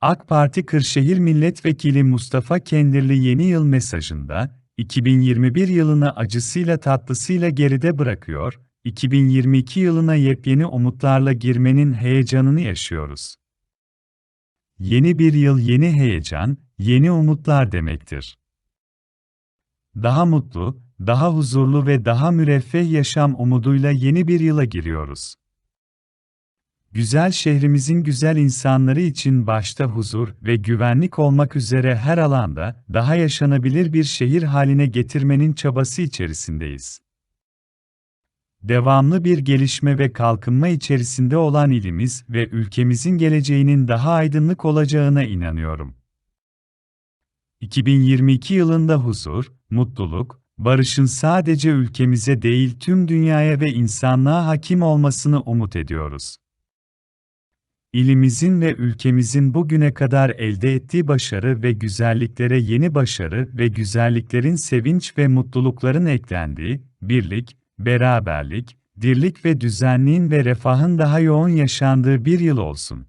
AK Parti Kırşehir Milletvekili Mustafa Kendirli yeni yıl mesajında, 2021 yılını acısıyla tatlısıyla geride bırakıyor, 2022 yılına yepyeni umutlarla girmenin heyecanını yaşıyoruz. Yeni bir yıl yeni heyecan, yeni umutlar demektir. Daha mutlu, daha huzurlu ve daha müreffeh yaşam umuduyla yeni bir yıla giriyoruz. Güzel şehrimizin güzel insanları için başta huzur ve güvenlik olmak üzere her alanda daha yaşanabilir bir şehir haline getirmenin çabası içerisindeyiz. Devamlı bir gelişme ve kalkınma içerisinde olan ilimiz ve ülkemizin geleceğinin daha aydınlık olacağına inanıyorum. 2022 yılında huzur, mutluluk, barışın sadece ülkemize değil tüm dünyaya ve insanlığa hakim olmasını umut ediyoruz. İlimizin ve ülkemizin bugüne kadar elde ettiği başarı ve güzelliklere yeni başarı ve güzelliklerin sevinç ve mutlulukların eklendiği, birlik, beraberlik, dirlik ve düzenliğin ve refahın daha yoğun yaşandığı bir yıl olsun.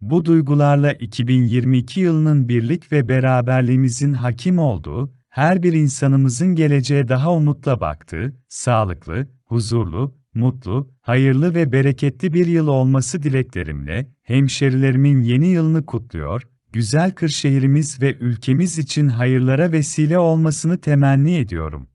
Bu duygularla 2022 yılının birlik ve beraberliğimizin hakim olduğu, her bir insanımızın geleceğe daha umutla baktığı, sağlıklı, huzurlu, mutlu, hayırlı ve bereketli bir yıl olması dileklerimle, hemşerilerimin yeni yılını kutluyor, güzel Kırşehirimiz ve ülkemiz için hayırlara vesile olmasını temenni ediyorum.